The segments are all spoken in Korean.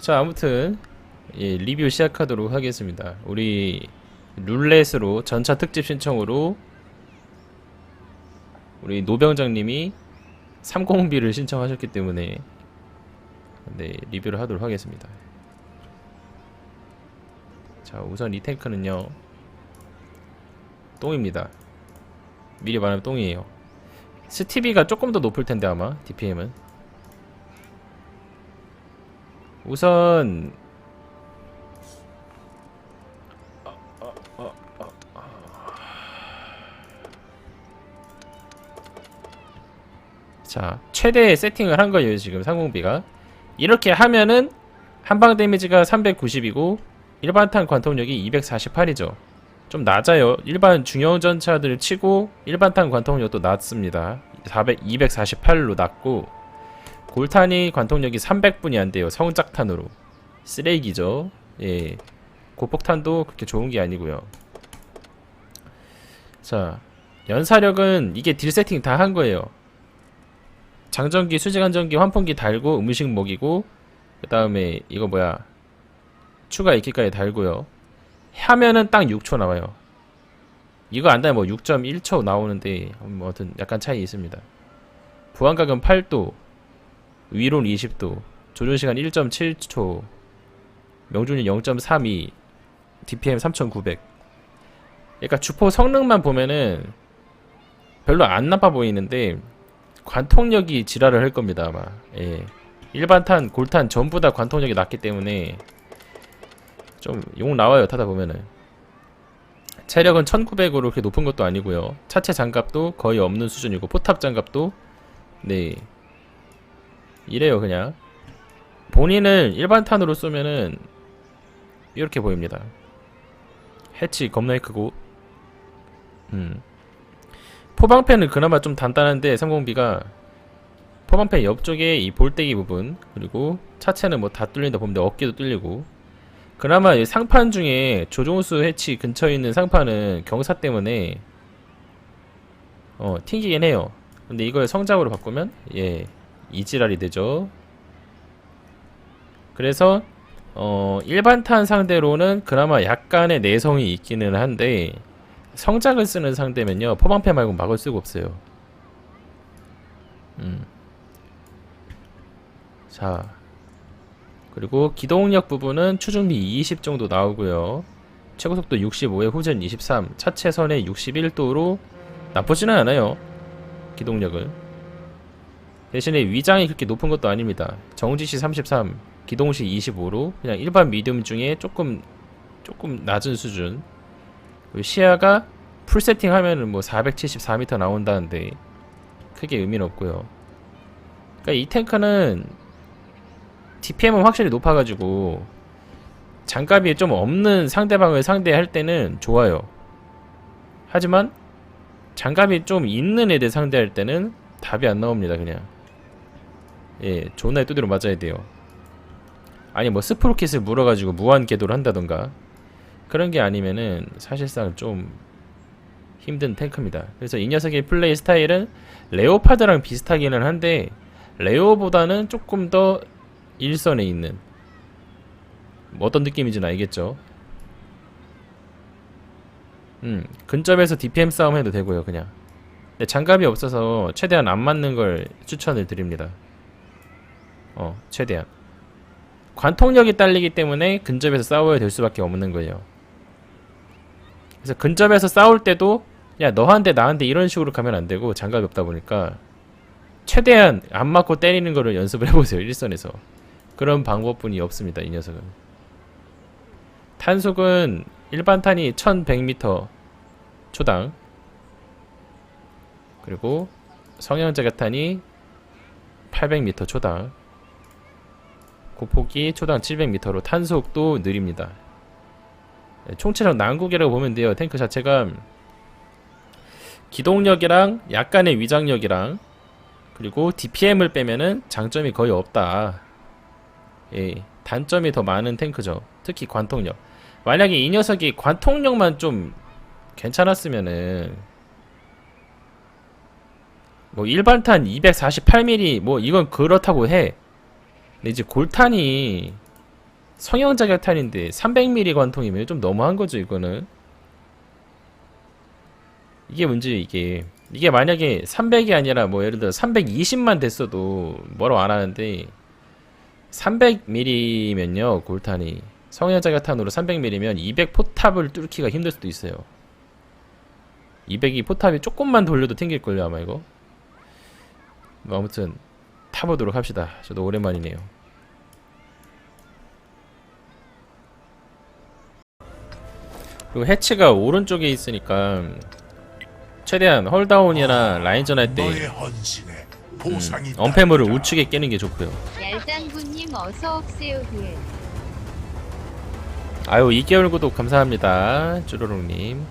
자 아무튼 예, 리뷰 시작하도록 하겠습니다. 우리 룰렛으로 전차 특집 신청으로 우리 노병장님이 3공비를 신청하셨기 때문에 네 리뷰를 하도록 하겠습니다. 자 우선 이 탱크는요 똥입니다. 미리 말하면 똥이에요. 스티비가 조금 더 높을 텐데 아마 DPM은 우선 자 최대 세팅을 한 거예요 지금 상공비가. 이렇게 하면은 한방 데미지가 390이고 일반탄 관통력이 248이죠. 좀 낮아요. 일반 중형 전차들 치고 일반탄 관통력도 낮습니다. 400, 248로 낮고 골탄이 관통력이 300분이 안 돼요. 성작탄으로. 쓰레기죠. 예. 고폭탄도 그렇게 좋은 게 아니고요. 자 연사력은 이게 딜 세팅 다 한 거예요. 장전기, 수직안전기, 환풍기 달고 음식 먹이고 그 다음에 이거 뭐야? 추가 익기까지 달고요. 하면은 딱 6초 나와요. 이거 안 되면 뭐 6.1초 나오는데 뭐 아무튼 약간 차이 있습니다. 부안각은 8도 위로는 20도 조준시간 1.7초 명중률 0.32 DPM 3900 그러니까 주포 성능만 보면은 별로 안 나빠 보이는데 관통력이 지랄을 할 겁니다 아마. 예. 일반탄, 골탄 전부 다 관통력이 낮기 때문에 좀욕 나와요 타다 보면은. 체력은 1900으로 그렇게 높은 것도 아니고요. 차체 장갑도 거의 없는 수준이고 포탑 장갑도 네 이래요 그냥. 본인을 일반탄으로 쏘면은 이렇게 보입니다. 해치 겁나 크고. 음. 포방패는 그나마 좀 단단한데 3공비가 포방패 옆쪽에 이 볼때기 부분 그리고 차체는 뭐 다 뚫린다 보면 어깨도 뚫리고. 그나마 이 상판 중에 조종수 해치 근처에 있는 상판은 경사 때문에 어 튕기긴 해요. 근데 이걸 성작으로 바꾸면 예 이지랄이 되죠. 그래서 어 일반탄 상대로는 그나마 약간의 내성이 있기는 한데 성작을 쓰는 상대면요 포방패 말고 막을 수가 없어요. 음. 자 그리고 기동력 부분은 추중비 20 정도 나오고요. 최고속도 65에 후전 23 차체선에 61도로 나쁘지는 않아요 기동력을 대신에 위장이 그렇게 높은 것도 아닙니다 정지시 33 기동시 25로 그냥 일반 미디움 중에 조금 조금 낮은 수준 시야가 풀 세팅 하면은 뭐 474m 나온다는데 크게 의미는 없고요. 그러니까 이 탱크는 DPM은 확실히 높아가지고 장갑이 좀 없는 상대방을 상대할 때는 좋아요. 하지만 장갑이 좀 있는 애들 상대할 때는 답이 안 나옵니다. 그냥 예 존나 두드려 맞아야 돼요. 아니 뭐 스프로켓을 물어가지고 무한 궤도를 한다던가 그런 게 아니면은 사실상 좀 힘든 탱크입니다. 그래서 이 녀석의 플레이 스타일은 레오파드랑 비슷하기는 한데 레오보다는 조금 더 일선에 있는 뭐 어떤 느낌인지는 알겠죠. 음 근접에서 DPM 싸움 해도 되고요 그냥. 근데 장갑이 없어서 최대한 안 맞는 걸 추천을 드립니다. 어 최대한. 관통력이 딸리기 때문에 근접에서 싸워야 될 수밖에 없는 거예요. 그래서 근접에서 싸울 때도 야 너한테 나한테 이런 식으로 가면 안 되고 장갑이 없다 보니까 최대한 안 맞고 때리는 거를 연습을 해보세요 일선에서 그런 방법뿐이 없습니다 이 녀석은 탄속은 일반 탄이 1100m 초당 그리고 성형 자가탄이 800m 초당 고폭이 초당 700m로 탄속도 느립니다 네, 총체적 난국이라고 보면 돼요. 탱크 자체가 기동력이랑 약간의 위장력이랑 그리고 DPM을 빼면은 장점이 거의 없다. 예, 단점이 더 많은 탱크죠. 특히 관통력. 만약에 이 녀석이 관통력만 좀 괜찮았으면은 뭐 일반탄 248mm 뭐 이건 그렇다고 해. 근데 이제 골탄이 성형 자격탄인데 300mm 관통이면 좀 너무한 거죠 이거는. 이게 문제 이게. 이게 만약에 300이 아니라 뭐 예를 들어 320만 됐어도 뭐라고 안 하는데 300mm면요 골탄이. 성형 자격탄으로 300mm면 200 포탑을 뚫기가 힘들 수도 있어요. 200이 포탑이 조금만 돌려도 튕길걸요 아마 이거. 뭐 아무튼 타보도록 합시다 저도 오랜만이네요 그리고 해치가 오른쪽에 있으니까 최대한 헐다운이나 라인전 할때 언패물을 따르리라. 우측에 깨는 게 좋고요 얄짱구님 어서 오세요 길. 아유 2개월 구독 감사합니다 쭈루룩님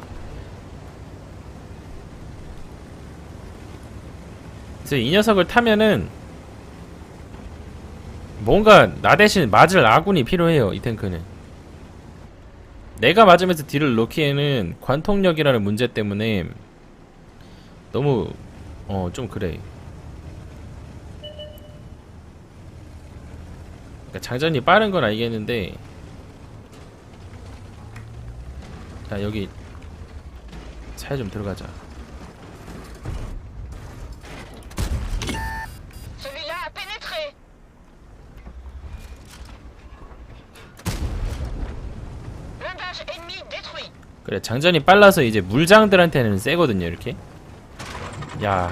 그래서 이 녀석을 타면은 뭔가 나 대신 맞을 아군이 필요해요 이 탱크는. 내가 맞으면서 딜을 넣기에는 관통력이라는 문제 때문에 너무 어 좀 그래. 그러니까 장전이 빠른 건 알겠는데. 자 여기 차에 좀 들어가자 Celui-là a pénétré. Blindage ennemi détruit. 그래 장전이 빨라서 이제 물장들한테는 세거든요 이렇게. 야.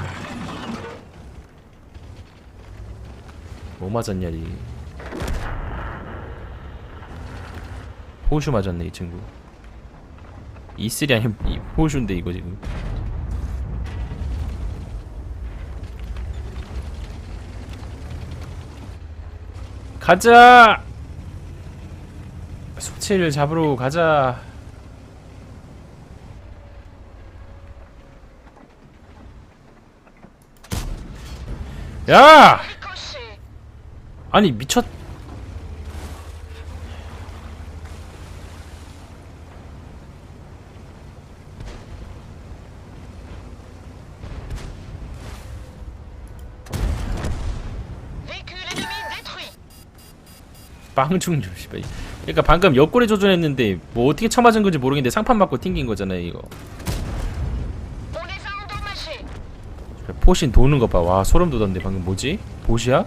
뭐 맞았냐 이. 호슈 맞았네 이 친구. E3 아니면 이 호슈인데 이거 지금. 가자! 숙취를 잡으러 가자 야! 아니 미쳤. 빵중조 씨발 그러니까 방금 옆구리 조준했는데 뭐 어떻게 쳐맞은 건지 모르겠는데 상판 맞고 튕긴 거잖아요 이거 포신 도는 거 봐 와 소름 돋았는데 방금 뭐지? 보시야?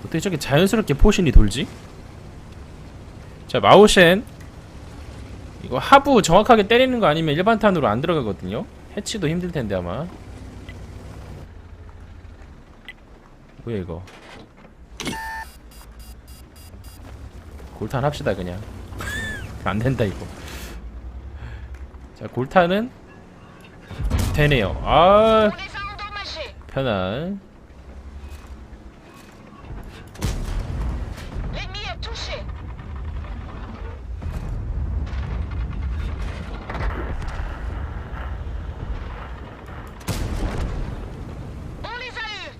어떻게 저렇게 자연스럽게 포신이 돌지? 자 마오셴 이거 하부 정확하게 때리는 거 아니면 일반 탄으로 안 들어가거든요. 해치도 힘들 텐데 아마. 뭐야 이거? 골탄 합시다 그냥. 안 된다 이거 자 골탄은 되네요 아. 편안 L'ennemi est touché. On les a eus.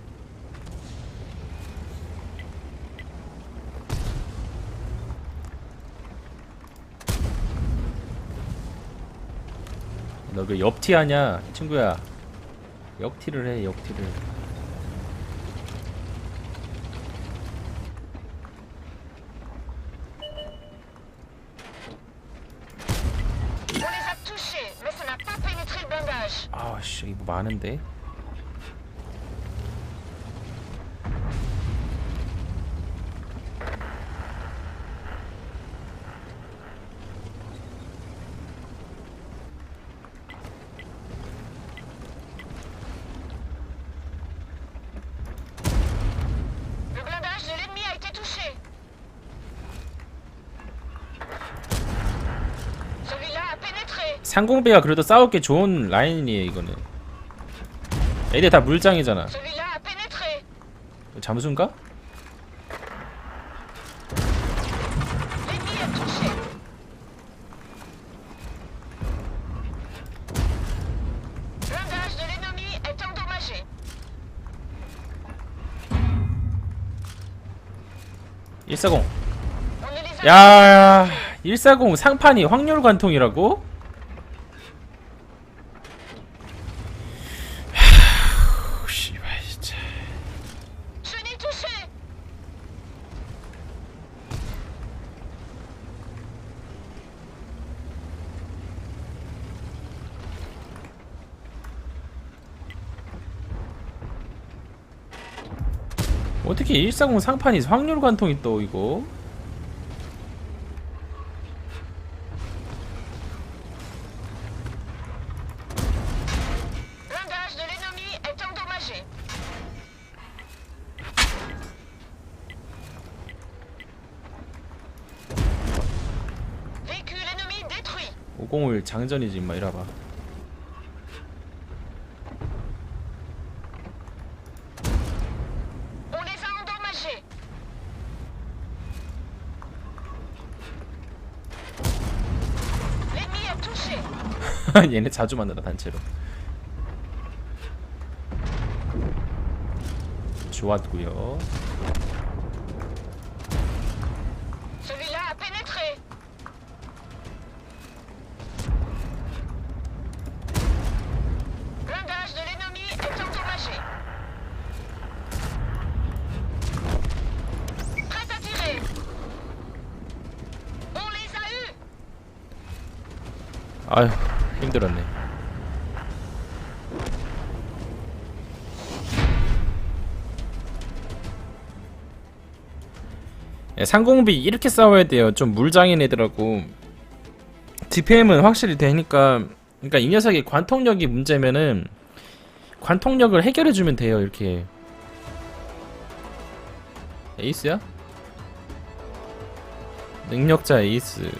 너 그 옆티 하냐 친구야 역티를 해 역티를. 아씨 이거 많은데 Le blindage de l'ennemi a été touché. Celui-là a pénétré. 상공배가 그래도 싸우기 좋은 라인이에요 이거는 애들 다 물장이잖아. 잠수인가? 일사공 야 140 상판이 확률 관통이라고? 하, 씨발 진짜 어떻게 140 상판이 확률 관통이 또 이거? Blindage de l'ennemi est endommagé. Véhicule ennemi détruit. 501 장전이지 임마 이라봐 On les a endommagés. L'ennemi est touché. 얘네 자주 만나다 단체로 좋았고요. 아휴 힘들었네. 예, 상공비 이렇게 싸워야 돼요. 좀 물장인 애들하고. DPM은 확실히 되니까 그러니까 이 녀석이 관통력이 문제면은 관통력을 해결해주면 돼요 이렇게. 에이스야? 능력자 에이스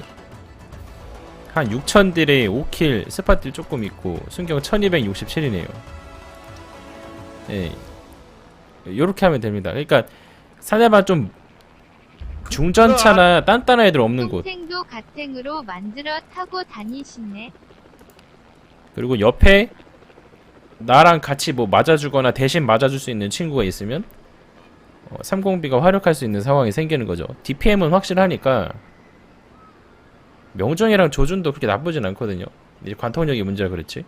한 6000딜에 5킬 스파딜 조금 있고 순경 1267이네요. 예. 요렇게 하면 됩니다. 그러니까 사내반 좀 중전차나 단단한 애들 없는 곳. 똥탱도 가탱으로 만들어 타고 다니시네. 그리고 옆에 나랑 같이 뭐 맞아주거나 대신 맞아줄 수 있는 친구가 있으면 어, 30B가 활약할 수 있는 상황이 생기는 거죠. DPM은 확실하니까 명정이랑 조준도 그렇게 나쁘진 않거든요. 이제 관통력이 문제라 그렇지.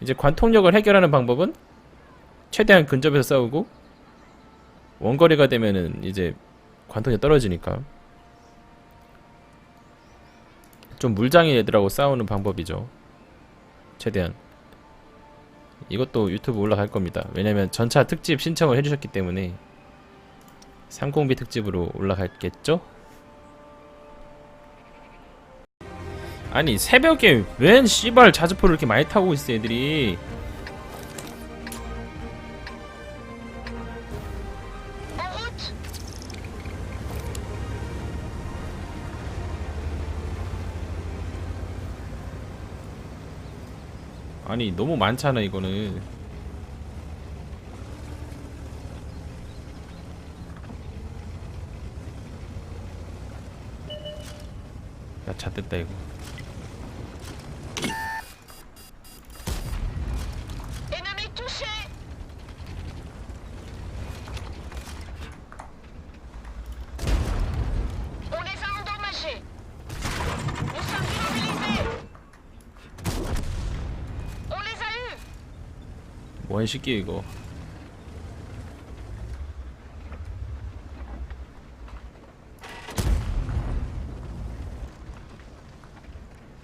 이제 관통력을 해결하는 방법은 최대한 근접해서 싸우고 원거리가 되면은 이제 관통이 떨어지니까 좀 물장인 애들하고 싸우는 방법이죠. 최대한 이것도 유튜브 올라갈 겁니다. 왜냐면 전차 특집 신청을 해주셨기 때문에 30B 특집으로 올라갈겠죠? 아니 새벽에 웬 씨발 자주포를 이렇게 많이 타고 있어 애들이. 아니 너무 많잖아 이거는 야 잣됐다 이거 Ennemi touché. On les a endommagés. Nous sommes immobilisés. On les a eus. 뭐한 시끼 이거.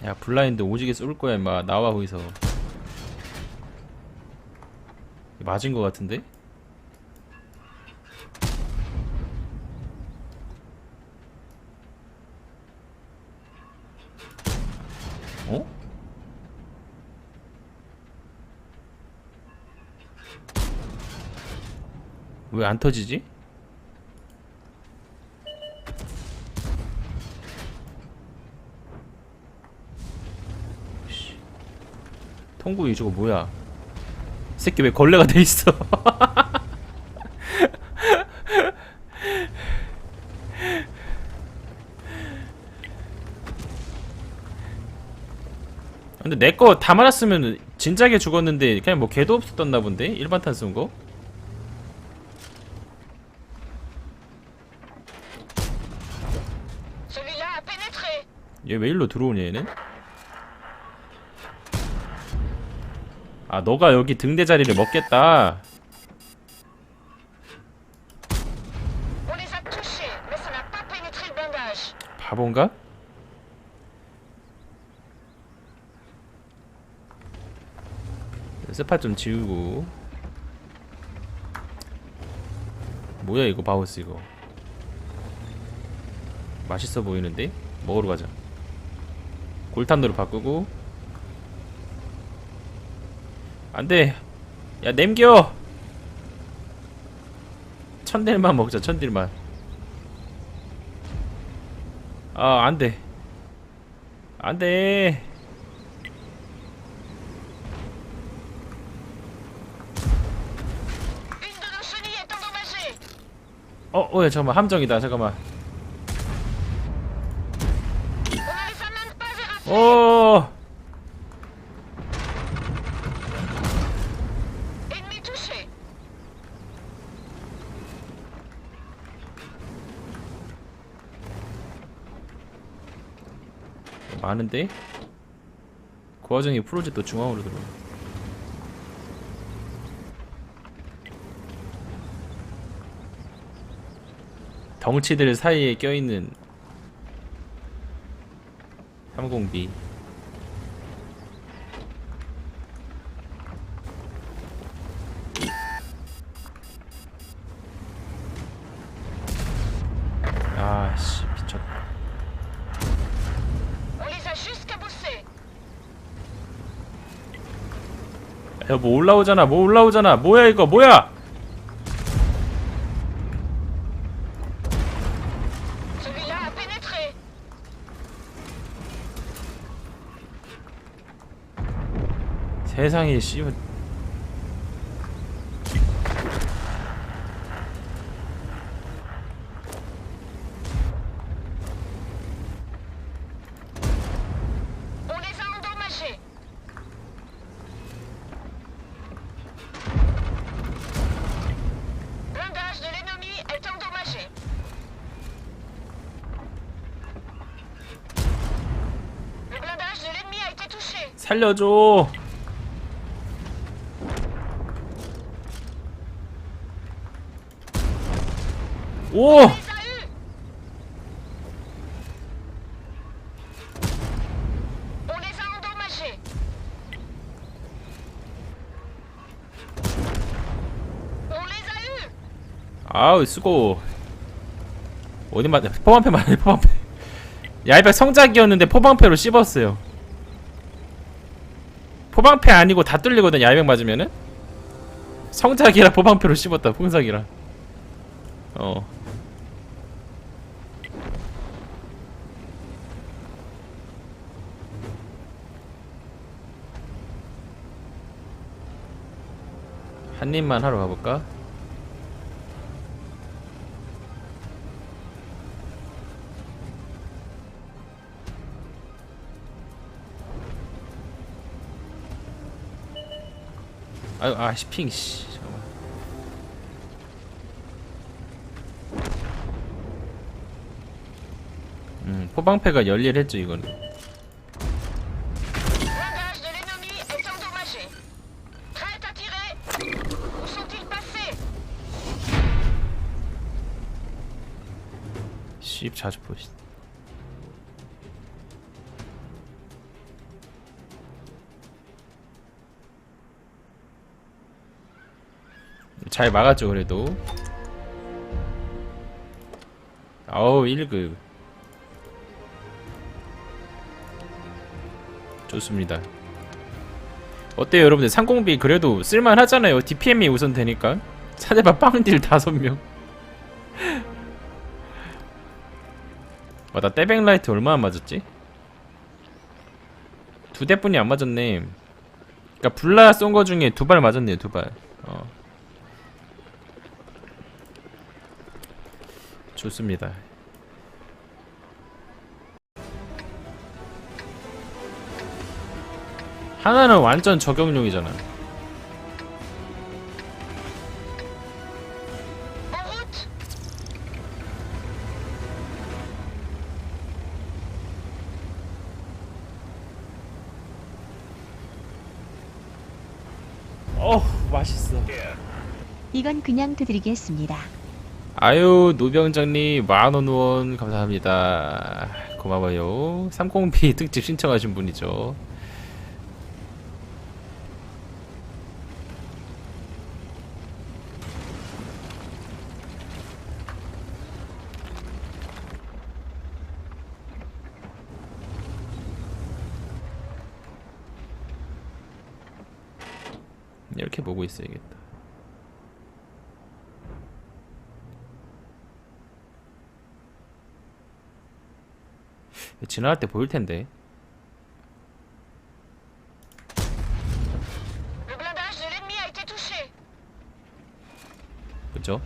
야 블라인드 오지게 쏠 거야 임마. 나와 거기서. 맞은 거 같은데? 어? 왜 안 터지지? 씨. 통구이 저거 뭐야? 이 새끼 왜 걸레가 돼 있어? 근데 내 거다 맞았으면 진작에 죽었는데 그냥 뭐 개도 없었던 본데 일반 탄쏜 거? Celui-là a pénétré. 얘 왜 일로 들어오냐 얘는? 아 너가 여기 등대 자리를 먹겠다. 바본가? 스팟 좀 지우고 뭐야 이거 바우스 이거 맛있어 보이는데? 먹으러 가자 골탄으로 바꾸고. 안돼. 야 냄겨! 천딜만 먹자 천딜만. 아 안돼. 안돼. 어, 어, 야, 잠깐만, 함정이다, 잠깐만. On ne les a même touché. 많은데? 그 와중에 프로젝트 또 중앙으로 들어와. 덩치들 사이에 껴있는 3공비. 아씨 미쳤다. On les a juste cabossés. 야뭐 올라오잖아 뭐 올라오잖아 뭐야 이거 뭐야 Celui-là a pénétré. 세상에 씨 On les a endommagés. Blindage de l'ennemi est endommagé. Le blindage été touché. 살려줘 오 On les a eus. On les a endommagés. On les a eus. 아우 수고. 어디 맞 포방패 맞네 포방패. 야이백 성작이었는데 포방패로 씹었어요. 포방패 아니고 다 뚫리거든 야이백 맞으면은? 성작이라 포방패로 씹었다 풍삭이라. 어 한 입만 하러 가볼까? 아유 아씨 핑 씨. 잠깐만. 음 포방패가 열일했죠 이거는. 자주 보시. 잘 막았죠 그래도. 아우 1급. 좋습니다. 어때요 여러분들 상공비 그래도 쓸만하잖아요 DPM이 우선 되니까 사대바 빵딜 5명 나 떼백라이트 얼마나 맞았지? 두 대뿐이 안 맞았네 그니까 블라 쏜 거 중에 두 발 맞았네요 두발 어. 좋습니다 하나는 완전 저격용이잖아 어 맛있어. 이건 그냥 드리겠습니다. 아유 노병장님 만원 후원 감사합니다. 고마워요. 3공비 특집 신청하신 분이죠 이렇게 보고 있어야겠다. 지나갈 때 보일 텐데. 그죠?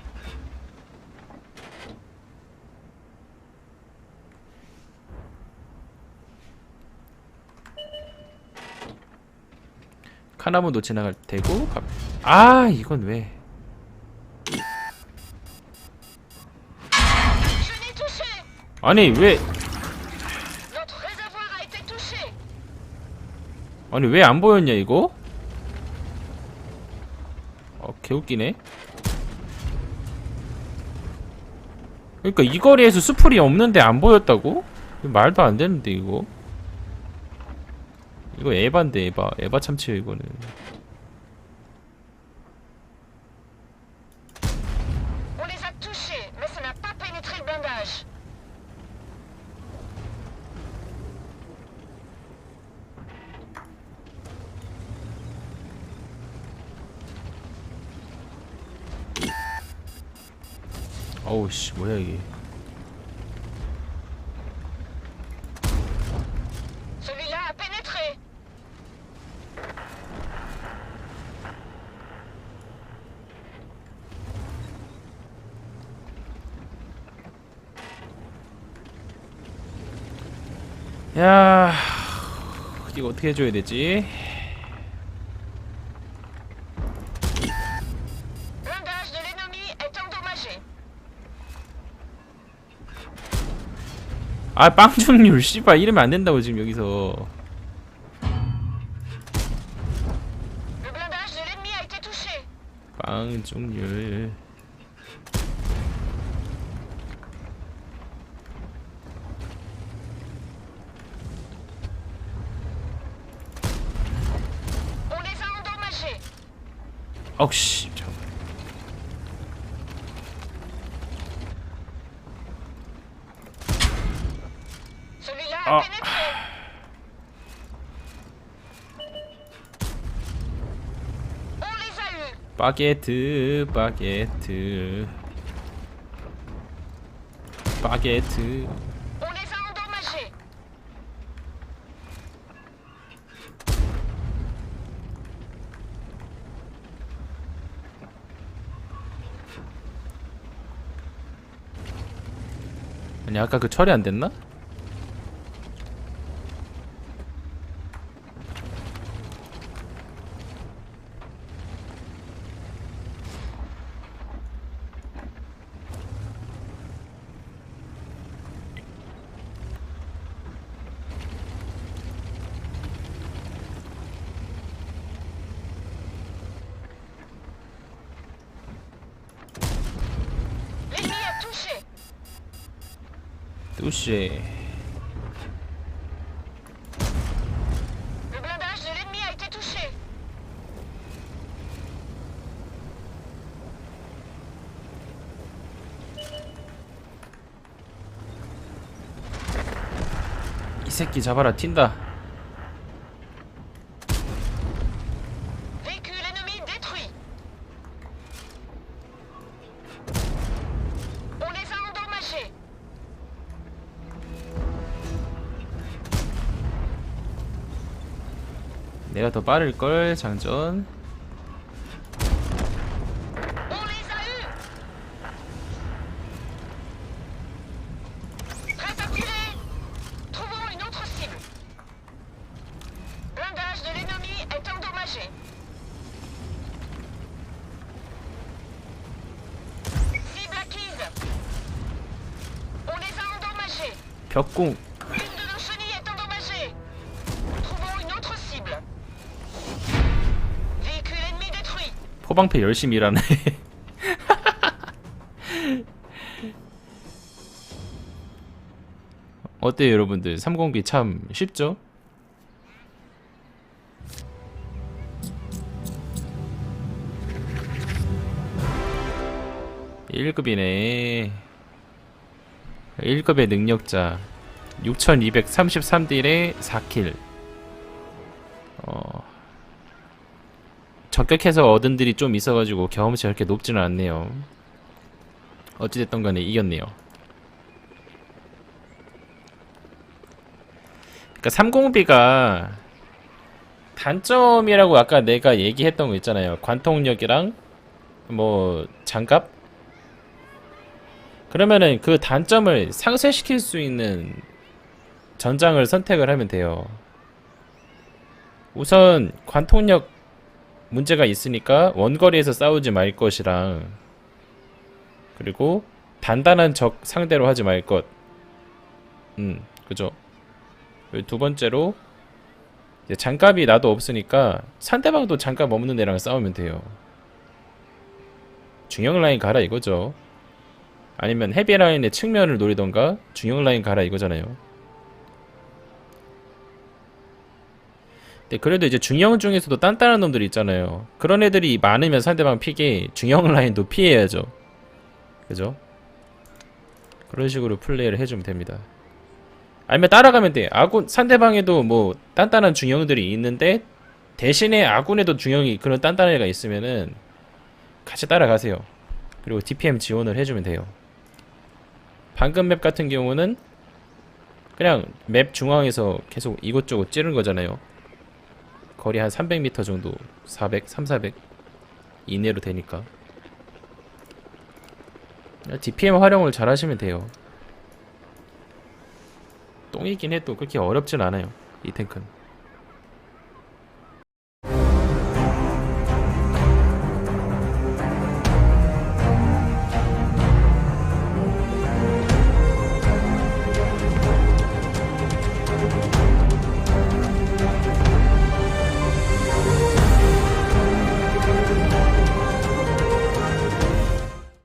카나무도 지나갈 테고 가- 아 이건 왜. 아니 왜 아니 왜 안 보였냐 이거? 어 개웃기네 그러니까 이 거리에서 수풀이 없는데 안 보였다고? 말도 안 되는데 이거 이거 에반데 에바 에바 참치요 이거는 On les a touchés, mais ça n'a pas pénétré le blindage. 어우 씨 뭐야 이게. 야 이거 어떻게 해줘야 되지? 아 빵중률 씨발 이러면 안 된다고 지금 여기서 Le blindage de l'ennemi a été touché. 빵중률 On les a endommagés. 어우 씨 바게트 바게트 바게트. 아니 아까 그 처리 안 됐나? L'ennemi a touché. 뚜시 Le blindage de l'ennemi a été touché. 이 새끼 잡아라 튄다. 내가 더 빠를걸 장전 포방패 열심히 일하네. 어때요 여러분들? 3공기 참 쉽죠? 1급이네. 1급의 능력자. 6233딜에 4킬. 어 적격해서 얻은 들이 좀 있어가지고 경험치가 그렇게 높지는 않네요. 어찌됐던 간에 이겼네요. 그러니까 30B가 단점이라고 아까 내가 얘기했던 거 있잖아요. 관통력이랑 뭐 장갑? 그러면은 그 단점을 상쇄시킬 수 있는 전장을 선택을 하면 돼요. 우선 관통력 문제가 있으니까 원거리에서 싸우지 말 것이랑 그리고 단단한 적 상대로 하지 말 것. 음, 그죠. 두 번째로 이제 장갑이 나도 없으니까 상대방도 장갑 없는 애랑 싸우면 돼요. 중형 라인 가라 이거죠. 아니면 헤비 라인의 측면을 노리던가 중형 라인 가라 이거잖아요. 근데 그래도 이제 중형 중에서도 단단한 놈들이 있잖아요. 그런 애들이 많으면 상대방 픽에 중형 라인도 피해야죠. 그죠? 그런 식으로 플레이를 해주면 됩니다. 아니면 따라가면 돼. 아군 상대방에도 뭐 단단한 중형들이 있는데 대신에 아군에도 중형이 그런 단단한 애가 있으면은 같이 따라가세요. 그리고 DPM 지원을 해주면 돼요. 방금 맵 같은 경우는 그냥 맵 중앙에서 계속 이곳저곳 찌른 거잖아요. 거리 한 300m 정도, 400, 3, 400 이내로 되니까. DPM 활용을 잘 하시면 돼요. 똥이긴 해도 그렇게 어렵진 않아요. 이 탱크는.